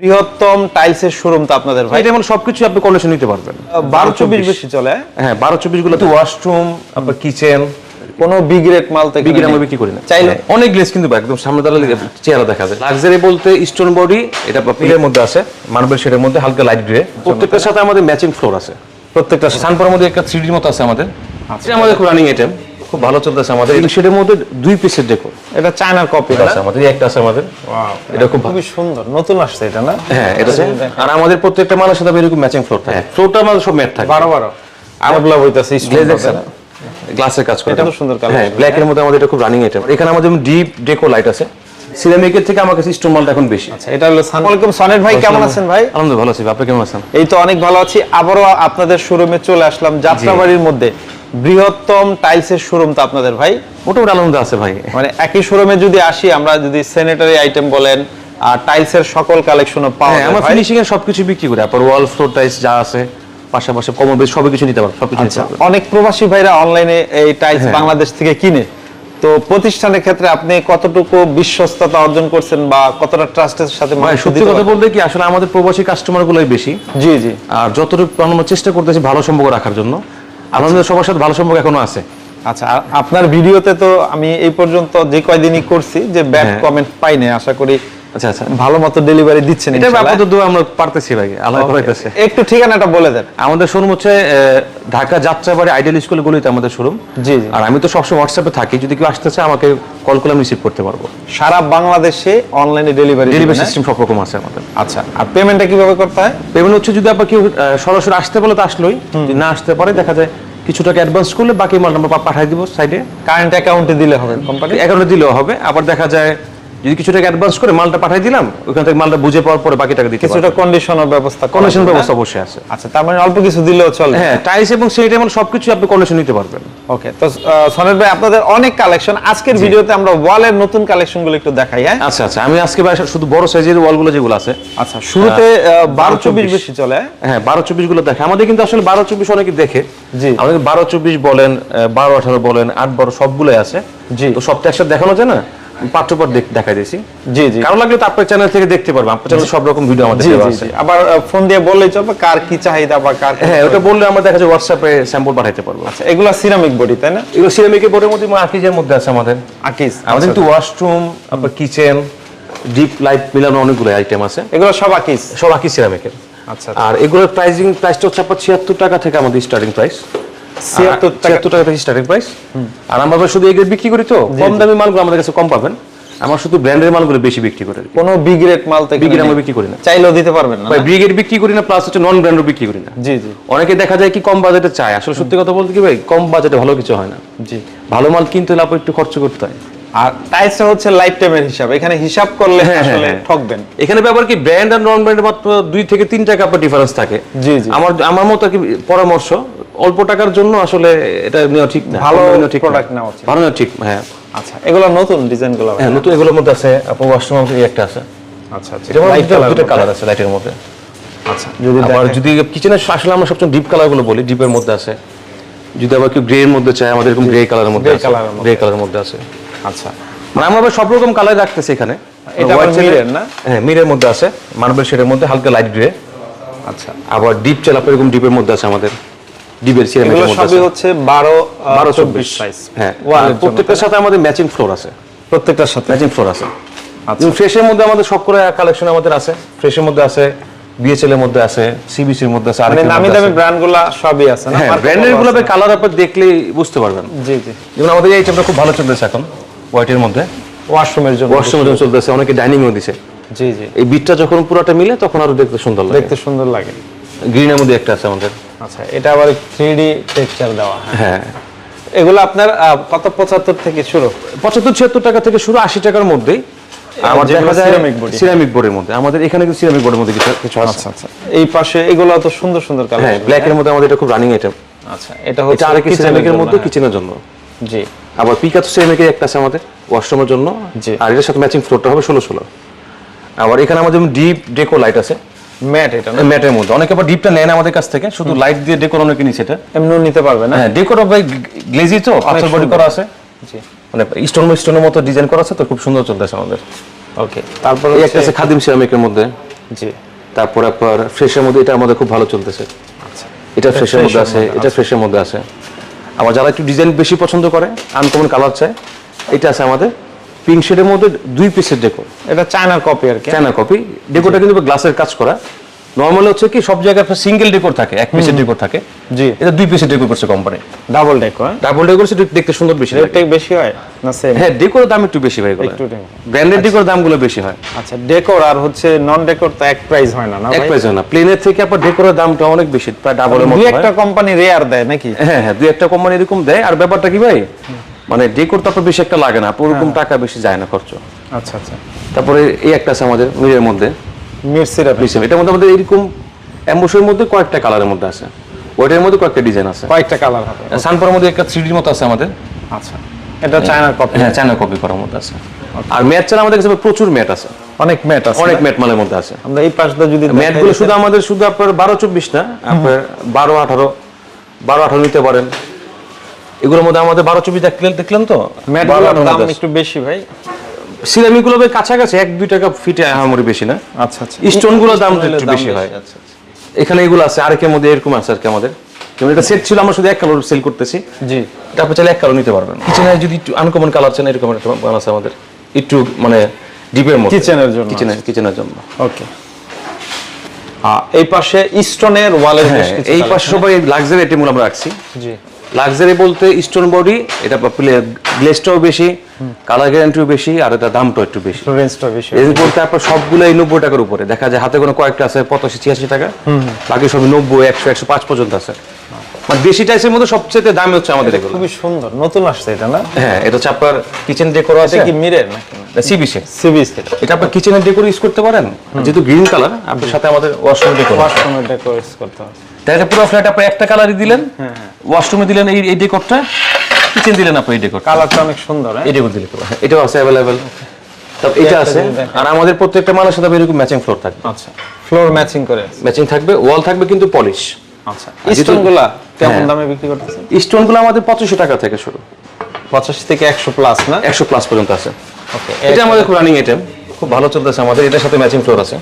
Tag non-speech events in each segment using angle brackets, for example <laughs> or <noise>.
বৃহত্তম টাইলসের শোরুম তো আপনাদের ভাই। এটা মানে সবকিছু আপনি কন্ডিশন নিতে পারবেন। বারো চব্বিশ বেশি চলে হ্যাঁ? বারো চব্বিশগুলো ওয়াশরুম আপনার কিচেন কোনো বিগ রেট মাল তো এখানে বিক্রি আমরা বিক্রি করি না। চাইলে হ্যাঁ, অনেক গ্লেস কিন্তু একদম সামনে দাঁড়ালে চেহারা দেখা যায়। লাক্সারি বলতে স্টোন বডি এটা পিলের মধ্যে আছে মার্বেল শেডের মধ্যে হালকা লাইট গ্রে প্রত্যেকটার সাথে আমাদের ম্যাচিং ফ্লোর আছে। প্রত্যেকটা সানপার মধ্যে একটা থ্রিডির মতো আছে আমাদের। এটা আমাদের খুব রানিং আইটেম খুব ভালো চলতেছে আমাদের। এই শেডের মধ্যে দুই পিসের ডেকো এটা চায়নার কপি আছে আমাদের একটা আছে আমাদের। এটা খুব খুবই সুন্দর নতুন আসছে এটা না? হ্যাঁ এটা আছে। আর আমাদের প্রত্যেকটা মালের সাথে এরকম ম্যাচিং ফ্লোর থাকে। ফ্লোরটা আমাদের সব ম্যাট থাকে। বারো বারো। ডেভেলপ হইতাছে গ্লেজ দেখছেন গ্লাসের কাজ করে। এটা তো সুন্দর colour। হ্যাঁ ব্ল্যাক এর মধ্যে আমাদের এটা খুব রানিং আইটেম এখানে আমাদের ডিপ ডেকো লাইট আছে সিরামিকের থেকে আমার কাছে স্টোন মালটা এখন বেশি। আচ্ছা এটা হলো সালামালাইকুম সনেট ভাই কেমন আছেন ভাই? আলহামদুলিল্লাহ ভালো আছি। আপনি কেমন আছেন? এই তো অনেক ভালো আছি আবারও আপনাদের শোরুমে চলে আসলাম যাত্রাবাড়ির মধ্যে। বৃহত্তম টাইলসের শোরুম তো আপনাদের ভাই। মোটামুটি আনন্দ আছে ভাই। মানে একই শোরুমে যদি আসি আমরা যদি স্যানিটারি আইটেম বলেন আর টাইলসের সকল কালেকশনও পাওয়া হ্যাঁ যায় আমরা ফিনিশিং এর সবকিছু বিক্রি করি। আপনার ওয়াল ফ্লোর টাইলস যা আছে পাশাপাশি কমন বেশ সব কিছু নিতে পারবেন সবকিছু নিতে আচ্ছা অনেক প্রবাসী ভাইরা অনলাইনে এই টাইলস হ্যাঁ। বাংলাদেশ থেকে কিনে। তো প্রতিষ্ঠানের ক্ষেত্রে আপনি কতটুকু বিশ্বস্ততা অর্জন করছেন বা কতটা ট্রাস্টের সাথে সত্যি কথা বলতে কি আসলে আমাদের প্রবাসী কাস্টমার গুলোই বেশি। জি জি। আর যতটুকু আমরা চেষ্টা করতেছি ভালো সম্পর্ক রাখার জন্য। আলহামদুলিল্লাহ সবার সাথে ভালো সম্পর্ক এখনও আছে। আচ্ছা আপনার ভিডিওতে তো আমি এই পর্যন্ত যে কয়দিনই করছি যে ব্যাড কমেন্ট পাই পাইনি আশা করি আচ্ছা আচ্ছা। ভালো মতো ডেলিভারি দিচ্ছেন এটা আপাতত আমরা পারতেছি ভাই আল্লাহ করাইতেছে একটু ঠিকানাটা বলে দেন। আমাদের শোরুম হচ্ছে ঢাকা যাত্রাবাড়ি আইডিয়াল স্কুল গলিতে আমাদের শোরুম জি জি। আর আমি তো সবসময় হোয়াটসঅ্যাপে থাকি যদি কেউ আসতে চায় আমাকে কল আমি রিসিভ করতে পারব। সারা বাংলাদেশে অনলাইনে ডেলিভারি ডেলিভারি সিস্টেম সব রকম আছে আমাদের। আচ্ছা আর পেমেন্টটা কীভাবে করতে হয়? পেমেন্ট হচ্ছে যদি আপনার কেউ সরাসরি আসতে বলে তো আসলোই। যদি না আসতে পারে দেখা যায় কিছু টাকা অ্যাডভান্স করলে বাকি মাল আমরা পাঠিয়ে দিব সাইডে কারেন্ট অ্যাকাউন্টে দিলে হবে কোম্পানি অ্যাকাউন্টে দিলেও হবে আবার দেখা যায় যদি কিছু টাকা অ্যাডভান্স করে মালটা পাঠিয়ে দিলাম ওখান থেকে মালটা বুঝে পাওয়ার পরে বাকি টাকা দিতে কিছুটা কন্ডিশনের ব্যবস্থা কন্ডিশন ব্যবস্থা না? অবশ্যই আছে। আচ্ছা তার মানে অল্প কিছু দিলেও চলে হ্যাঁ টাইলস এবং সেইটা মানে সবকিছু আপনি কন্ডিশন নিতে পারবেন। ওকে তো সনেট ভাই আপনাদের অনেক কালেকশন আজকের ভিডিওতে আমরা ওয়ালের নতুন কালেকশনগুলো একটু দেখাই হ্যাঁ? আচ্ছা আচ্ছা আমি আজকে ভাই শুধু বড় সাইজের ওয়ালগুলো যেগুলো আছে আচ্ছা শুরুতে বারো চব্বিশ বেশি চলে হ্যাঁ? হ্যাঁ বারো চব্বিশগুলো দেখে। আমাদের কিন্তু আসলে বারো চব্বিশ অনেকে দেখে। জি। আমাদের বারো চব্বিশ বলেন বারো আঠারো বলেন আট বারো সবগুলোই আছে। জি। তো সবটা একসাথে দেখানো যায় না? পাঠ্যপট দেখা দিয়েছি। জি জি। কারও লাগলে তো আপনার চ্যানেল থেকে দেখতে আপনার চ্যানেল সব রকম ভিডিও আমাদের দেওয়া আছে। আবার ফোন দিয়ে বললেই চলবে কার কি চাহিদা বা কার হ্যাঁ ওটা বললে আমরা দেখা যায় হোয়াটসঅ্যাপে স্যাম্পল পাঠাইতে পারব। আচ্ছা এগুলো সিরামিক বডি তাই না? এগুলো সিরামিকের বোর্ডের মধ্যে আকিজের মধ্যে আছে আমাদের। আকিস আমাদের কিন্তু ওয়াশরুম আপনার কিচেন ডিপ লাইট মিলানো অনেকগুলো আইটেম আছে। এগুলো সব আকিস সব আকি সিরামিকের আচ্ছা আর এগুলোর প্রাইসিং প্রাইসটা হচ্ছে আপনার ছিয়াত্তর টাকা থেকে আমাদের স্টার্টিং প্রাইস 76 টাকা। ছিয়াত্তর টাকা। থেকে স্টার্টিং প্রাইস আর আমরা শুধু এগুলো বিক্রি করি তো? কম দামি মালগুলো আমাদের কাছে কম পাবেন। আমার শুধু ব্র্যান্ডের মালগুলো বেশি বিক্রি করে কোনো বিগ রেট মাল তো বিগ রেট আমরা বিক্রি করি না। চাইলেও দিতে পারবেন না ভাই ব্রিগেড বিক্রি করি না প্লাস হচ্ছে নন ব্র্যান্ডও বিক্রি করি না। জি জি। অনেকে দেখা যায় কি কম বাজেটে চায়। আসলে সত্যি কথা বলতে কি ভাই কম বাজেটে ভালো কিছু হয় না। জি। ভালো মাল কিনতে হলে একটু খরচ করতে হয়। আর টাইলসটা হচ্ছে লাইফ টাইমের হিসাব। এখানে হিসাব করলে হ্যাঁ, হ্যাঁ, আসলে হ্যাঁ। ঠকবেন। এখানে ব্যাপার কি ব্র্যান্ড আর নন মাত্র দুই থেকে তিন টাকা আপনার ডিফারেন্স থাকে। জি, জি। আমার আমার মতো কি পরামর্শ। অল্প টাকার জন্য আসলে এটা নেওয়া ঠিক না ভালো ঠিক product নেওয়া উচিত। ভালো ঠিক হ্যাঁ। আচ্ছা এগুলো নতুন ডিজাইনগুলো হ্যাঁ নতুন এগুলোর মধ্যে আছে আপনার ওয়াশরুম এই একটা আছে। আচ্ছা আচ্ছা। দুটো কালার আছে লাইটের মধ্যে। আচ্ছা যদি আবার যদি কিচেনের আসলে আমরা সবসময় ডিপ কালারগুলো বলি ডিপের মধ্যে আছে। যদি আবার কেউ গ্রে এর মধ্যে চায় আমাদের এরকম গ্রে কালারের মধ্যে গ্রে কালারের মধ্যে আছে। আচ্ছা। মানে আমরা সব রকম কালার রাখতেছি এখানে। এটা White না? হ্যাঁ মিরের মধ্যে আছে। মার্বেল শেডের মধ্যে হালকা লাইট গ্রে আচ্ছা। আবার ডিপ চাল আপনার এরকম ডিপের মধ্যে আছে আমাদের। ডিপের সিরামিকের এগুলো সবই হচ্ছে বারো বারো চব্বিশ। চব্বিশ সাইজ হ্যাঁ প্রত্যেকটার সাথে আমাদের ম্যাচিং ফ্লোর আছে। প্রত্যেকটার সাথে। ম্যাচিং ফ্লোর আছে। আচ্ছা। ফ্রেশের মধ্যে আমাদের সব করে কালেকশন আমাদের আছে। ফ্রেশের মধ্যে আছে বিএচএল এর মধ্যে আছে সিবিসির মধ্যে আছে মানে নামি দামি সবই আছে না? হ্যাঁ ব্র্যান্ডেরগুলো আছে। কালার দেখলেই বুঝতে পারবেন। জি জি। যেমন আমাদের এই আইটেমটা খুব ভালো চলতেছে এখন হোয়াইটের মধ্যে। ওয়াশরুমের জন্য ওয়াশরুমের জন্য চলতেছে অনেকে ডাইনিংও দিছে। জি জি। এই বিটটা যখন পুরোটা মিলে তখন আরও দেখতে সুন্দর লাগে। দেখতে সুন্দর লাগে। গ্রিনের মধ্যে একটা আছে আমাদের। আচ্ছা এটা আবার থ্রি ডি টেক্সচার দেওয়া হ্যাঁ। হ্যাঁ। এগুলো আপনার কত পঁচাত্তর থেকে শুরু? পঁচাত্তর ছিয়াত্তর টাকা থেকে শুরু আশি টাকার মধ্যেই। আমার দেখা যায় ceramic body। সিরামিক বোর্ডের মধ্যে। আমাদের এখানে কিন্তু সিরামিক বোর্ডের মধ্যে কিছু- কিছু আছে। আচ্ছা আচ্ছা। এই পাশে এগুলো তো সুন্দর সুন্দর কালার হ্যাঁ ব্ল্যাক এর মধ্যে আমাদের এটা খুব রানিং আইটেম আচ্ছা এটা হচ্ছে আরেক সিরামিকের মধ্যে হ্যাঁ। কিচেনের জন্য। জি। আবার পিকাতো সিরামিকের একটা আছে আমাদের ওয়াশরুমের জন্য। জি। আর এটার সাথে ম্যাচিং ফ্লোরটা হবে ষোলো ষোলো। আবার এখানে আমাদের ডিপ ডেকো লাইট আছে ম্যাট এটা না? ম্যাটের মধ্যে। অনেকে আবার ডিপটা নেন আমাদের কাছ থেকে শুধু লাইট দিয়ে ডেকোর অনেকে নিচ্ছে এটা। এমনিও নিতে পারবে না? হ্যাঁ ডেকোর ভাই গ্লেজি তো বডি করা আছে। জি। মানে স্টোন স্টোনের মতো ডিজাইন করা আছে তো খুব সুন্দর চলতেছে আমাদের। ওকে তারপর এই একটা আছে খাদিম সিরামিকের মধ্যে। জি। তারপর আপনার ফ্রেশের মধ্যে এটা আমাদের খুব ভালো চলতেছে। আচ্ছা। এটা ফ্রেশের মধ্যে আছে এটা ফ্রেশের মধ্যে আছে। আবার যারা একটু ডিজাইন বেশি পছন্দ করে আনকমন কালার চায় এটা আছে আমাদের। পিঙ্ক শেডের মধ্যে দুই পিসের এটা চায়নার কপি আর কি। চায়না কপি ডেকোরটা কিন্তু গ্লাসের কাজ করা। নর্মাল হচ্ছে কি সব জায়গায় সিঙ্গেল ডেকোর থাকে এক পিসের ডেকোর থাকে। জি। এটা দুই পিসের ডেকোর করছে কোম্পানি ডাবল ডাবল ডেকোর সেটা দেখতে সুন্দর বেশি লাগে। রেটটা বেশি হয় না সেম হ্যাঁ ডেকোর দাম একটু বেশি ভাই একটু ব্র্যান্ডেড ডেকোর দামগুলো বেশি হয়। আচ্ছা ডেকোর আর হচ্ছে নন ডেকোর তো এক প্রাইস হয় না না এক প্রাইস হয় না। প্লেনের থেকে ডেকোরের দামটা অনেক বেশি প্রায় ডাবলের মতো দুই একটা কোম্পানি রেয়ার দেয় নাকি? হ্যাঁ হ্যাঁ দুই একটা কোম্পানি এরকম দেয়। আর ব্যাপারটা কি ভাই? মানে ডেকোর তো আপনার বেশি একটা লাগে না আপনার ওরকম টাকা বেশি যায় না খরচ। আচ্ছা আচ্ছা। তারপরে এই একটা আছে আমাদের মিরের মধ্যে। মির্সিরা লিসেম এটার মধ্যে আমাদের এরকম অ্যাম্বুসের মধ্যে কয়েকটা কালারের মধ্যে আছে। ওইটার মধ্যে কয়েকটা ডিজাইন আছে। কয়েকটা কালার হবে। সানপার মধ্যে একটা থ্রিডির মতো আছে আমাদের। আচ্ছা। এটা চায়নার কপি হ্যাঁ চায়না কপি করার মধ্যে আছে। আর ম্যাট ছাড়া আমাদের কাছে প্রচুর ম্যাট আছে। অনেক ম্যাট আছে অনেক ম্যাট মালের মধ্যে আছে। আমরা এই পাশটা যদি দেখাই ম্যাটগুলো শুধু আমাদের শুধু আপনার বারো চব্বিশ না আপনার বারো আঠারো বারো আঠারো নিতে পারেন। এগুলোর মধ্যে আমাদের বারো চব্বিশ দেখলেন দেখলেন তো? দাম একটু বেশি ভাই। সিরামিকগুলো ভাই কাছাকাছি এক দুই টাকা ফিটে আহামরি বেশি না? আচ্ছা আচ্ছা। স্টোনগুলোর দাম একটু বেশি হয়। আচ্ছা আচ্ছা। এখানে এগুলো আছে আরেকের মধ্যে এরকম আছে আর কি আমাদের। যেমন এটা সেট ছিল আমরা শুধু এক কালার সেল করতেছি। জি। এটা আপনি চাইলে এক কালার নিতে পারবেন। কিচেনে যদি একটু আনকমন কালার চান এরকম একটা মাল আছে আমাদের। একটু মানে ডিপের মধ্যে। কিচেনের জন্য কিচেনের কিচেনের জন্য। ওকে এই পাশে স্টোনের ওয়ালের হ্যাঁ এই পাশে সবাই লাক্সারি আইটেমগুলো আমরা রাখছি। জি। লাক্সারি বলতে স্টোন বডি এটা গ্লেসটাও বেশি কালার গ্যারান্টিও বেশি আর এটা দামটাও একটু বেশি। রেঞ্জটা বেশি। বলতে আপনার সবগুলো এই নব্বই টাকার উপরে। দেখা যায় হাতে কোনো কয়েকটা আছে পঁচাশি ছিয়াশি টাকা। বাকি সব নব্বই একশো একশো পাঁচ পর্যন্ত আছে। মানে দেশি টাইসের মধ্যে সবচেয়ে দামি হচ্ছে আমাদের এগুলো খুবই সুন্দর। নতুন আসছে এটা না? হ্যাঁ এটা হচ্ছে আপনার কিচেন ডেকোর আছে। কি মিরের নাকি? সিবিসি সিবিস এটা আপনার কিচেনের ডেকোর ইউজ করতে পারেন? যেহেতু গ্রিন কালার আপনার সাথে আমাদের ওয়াশরুম ডেকোর ওয়াশরুমের ডেকোরেট করতে হবে। তাই এটা পুরো ফ্ল্যাট আপনি একটা কালারই দিলেন ওয়াশরুমে দিলেন এই এই ডেকোরটা কিচেন দিলেন আপনি এই ডেকোর কালারটা অনেক সুন্দর হ্যাঁ? এই ডেকোর দিলে। হ্যাঁ, এটাও আছে অ্যাভেলেবেল তারপর এটা আছে। আর আমাদের প্রত্যেকটা মালের সাথে এরকম ম্যাচিং ফ্লোর থাকবে। আচ্ছা। ফ্লোর ম্যাচিং করে ম্যাচিং থাকবে ওয়াল থাকবে কিন্তু পলিশ আচ্ছা কেমন হ্যাঁ। দামে বিক্রি করতেছেন? স্টোনগুলো আমাদের পঁচিশশো টাকা থেকে শুরু। পঁচাশি থেকে একশো প্লাস না? একশো প্লাস পর্যন্ত আছে। ওকে এটা আমাদের খুব রানিং আইটেম খুব ভালো চলতেছে আমাদের এটার সাথে ম্যাচিং ফ্লোর আছে।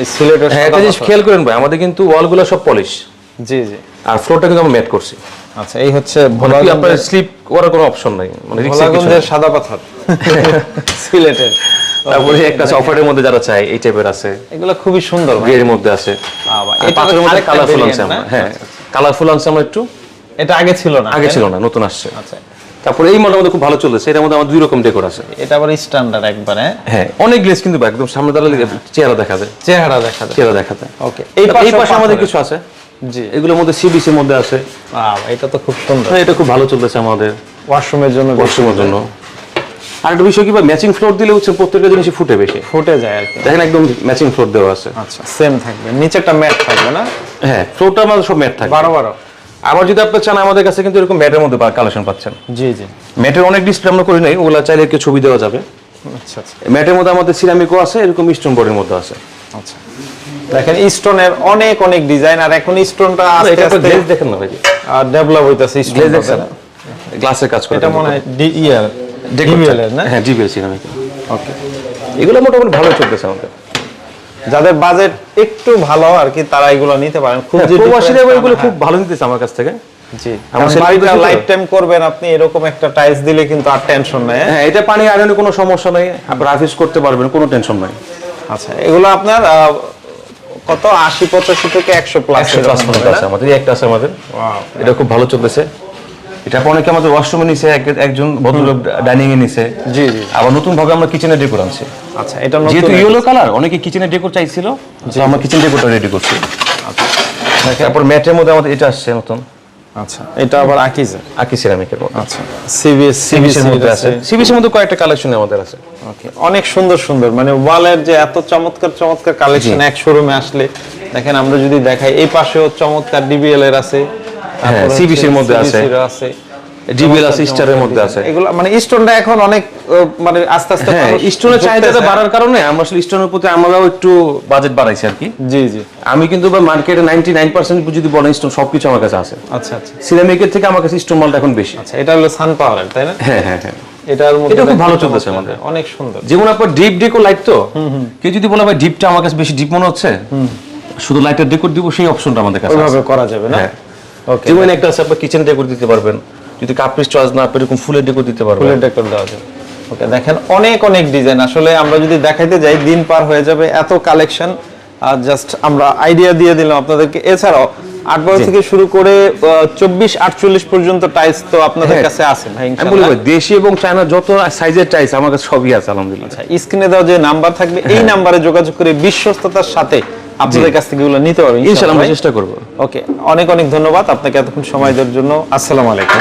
এই সিলেটের হ্যাঁ একটা জিনিস খেয়াল করেন ভাই আমাদের কিন্তু ওয়ালগুলো সব পলিশ জি জি। আর ফ্লোরটা কিন্তু আমরা ম্যাট করছি। আচ্ছা এই হচ্ছে মানে আপনার ভোলাগঞ্জের স্লিপ করার কোনো অপশন নাই? মানে ভোলাগঞ্জের সাদা পাথর। <laughs> সিলেটের। তারপরে একটা মধ্যে যারা চায় এই টাইপের আছে। এগুলো খুবই সুন্দর মধ্যে আছে। পাথরের মধ্যে কালারফুল আনছে আমরা হ্যাঁ কালারফুল আনছে আমরা একটু। এটা আগে ছিল না আগে ছিল না? নতুন আসছে। আচ্ছা। তারপরে এই মডেল মধ্যে খুব ভালো চলতেছে। এটার মধ্যে আমার দুই রকম ডেকোর আছে। এটা আবার স্ট্যান্ডার্ড একবারে হ্যাঁ? অনেক গ্লেস কিন্তু একদম সামনে দাঁড়ালে চেহারা দেখা যায়। চেহারা দেখা যায়। চেহারা দেখা যায়। ওকে এই এই পাশে আমাদের কিছু আছে। জি। এগুলোর মধ্যে সিবিসির মধ্যে আছে। এটা তো খুব সুন্দর। হ্যাঁ, এটা খুব ভালো চলতেছে আমাদের। ওয়াশরুমের জন্য ওয়াশরুমের জন্য। আর একটা বিষয় কি ভাই ম্যাচিং ফ্লোর দিলে হচ্ছে প্রত্যেকটা জিনিসই ফুটে বেশি। ফুটে যায় আর কি। দেখেন একদম ম্যাচিং ফ্লোর দেওয়া আছে। আচ্ছা সেম থাকবে। নিচেরটা ম্যাট থাকবে না? হ্যাঁ ফ্লোরটা আমাদের সব ম্যাট থাকে। বারো বারো। আবার যদি আপনি চান আমাদের কাছে কিন্তু এরকম ম্যাটের মধ্যে কালেকশন পাচ্ছেন। জি জি। ম্যাটের অনেক ডিসপ্লে আমরা করি নাই ওগুলা চাইলে একটু ছবি দেওয়া যাবে। আচ্ছা আচ্ছা। ম্যাটের মধ্যে আমাদের সিরামিকও আছে এরকম স্টোন বোর্ডের মধ্যে আছে। আচ্ছা। দেখেন স্টোনের অনেক অনেক ডিজাইন আর এখন স্টোনটা আস্তে আস্তে দেখেন না ভাই। আর ডেভেলপ হইতাছে স্টোন গ্লাসের কাজ করে এটা মনে হয় ডি ইয়ার না? হ্যাঁ জিবিএল সিরামিক ওকে এগুলো মোটামুটি ভালো চলতেছে আমাদের। যাদের বাজেট একটু ভালো আর কি তারা এগুলো নিতে পারেন। খুব হ্যাঁ, প্রবাসীরা এগুলো খুব ভালো নিতেছে আমার কাছ থেকে। জি। আমার আমার সেটা বাড়িটা লাইফ টাইম করবেন আপনি এরকম একটা টাইলস দিলে কিন্তু আর টেনশন নাই হ্যাঁ? হ্যাঁ এটা পানি আয়রনে কোনো সমস্যা নেই আপনি রাফিস করতে পারবেন কোনো টেনশন নাই। আচ্ছা এগুলো আপনার কত? আশি পঁচাশি থেকে একশো প্লাস আমাদের একটা আছে আমাদের। এটা খুব ভালো চলতেছে। এটা অনেকে আমাদের ওয়াশরুমে নিছে একজন ভদ্রলোক ডাইনিং এ নিছে। জি জি। আবার নতুন ভাবে আমরা কিচেনে ডেকোর আনছি। আচ্ছা এটা যেহেতু ইয়েলো কালার অনেকে কিচেনে ডেকোর চাইছিল তো আমরা কিচেন ডেকোরটা রেডি করছি। তারপর ম্যাটের মধ্যে আমাদের এটা আসছে নতুন। আচ্ছা এটা আবার আকিজে আকি সিরামিকের মধ্যে। আচ্ছা সিবিএস সিবিসির মধ্যে আছে। সিবিসির মধ্যে কয়েকটা কালেকশন আমাদের আছে। ওকে অনেক সুন্দর সুন্দর। মানে ওয়ালের যে এত চমৎকার চমৎকার কালেকশন এক শোরুমে আসলে দেখেন আমরা যদি দেখাই এই পাশেও চমৎকার ডিবিএল এর আছে। CBC এর মধ্যে আছে। আছে। জিবিএল আছে স্টারের মধ্যে আছে। এগুলো মানে স্টোনটা এখন অনেক মানে আস্তে আস্তে হ্যাঁ স্টোনের চাহিদাটা বাড়ার কারণে আমরা আসলে স্টোনের প্রতি আমরাও একটু বাজেট বাড়াইছি আর কি। জি জি। আমি কিন্তু মার্কেটে নাইনটি নাইন পার্সেন্ট যদি বলেন স্টোন সবকিছু আমার কাছে আছে। আচ্ছা আচ্ছা। সিরামিকের থেকে আমার কাছে স্টোন মালটা এখন বেশি। আচ্ছা এটা হলো সান পাওয়ারের তাই না? হ্যাঁ হ্যাঁ হ্যাঁ। এটার মধ্যে এটা খুব ভালো চমৎকার। চলতেছে আমাদের। অনেক সুন্দর। যেমন আপনার ডিপ ডেকো লাইট তো কেউ যদি বলে ভাই ডিপটা আমার কাছে বেশি ডিপ মনে হচ্ছে? শুধু লাইটের ডেকোর দিব সেই অপশনটা আমাদের কাছে ওইভাবে করা যাবে না? হ্যাঁ। যেমন একটা আছে আপনার কিচেন ডেকোর দিতে পারবেন। যদি কাপড় চয়েস না এরকম ফুলের ডেকোর দিতে পারবেন। ফুলের ডেকোর দেওয়া যাবে। ওকে দেখেন অনেক অনেক ডিজাইন আসলে আমরা যদি দেখাইতে যাই দিন পার হয়ে যাবে এত কালেকশন আর জাস্ট আমরা আইডিয়া দিয়ে দিলাম আপনাদেরকে। এছাড়াও আট বছর থেকে শুরু করে চব্বিশ আটচল্লিশ পর্যন্ত টাইলস তো আপনাদের হ্যাঁ। কাছে আছে ভাই দেশি এবং চায়না যত সাইজের চাইছে আমার কাছে সবই আছে আলহামদুলিল্লাহ। স্ক্রিনে দেওয়া যে নাম্বার থাকবে হ্যাঁ। এই নাম্বারে যোগাযোগ করে বিশ্বস্ততার সাথে আপনাদের কাছ থেকে এগুলো নিতে পারবেন ইনশাআল্লাহ আমরা। চেষ্টা করব। ওকে অনেক অনেক ধন্যবাদ। আপনাকে এতক্ষণ সময় দেওয়ার জন্য। আসসালামু আলাইকুম।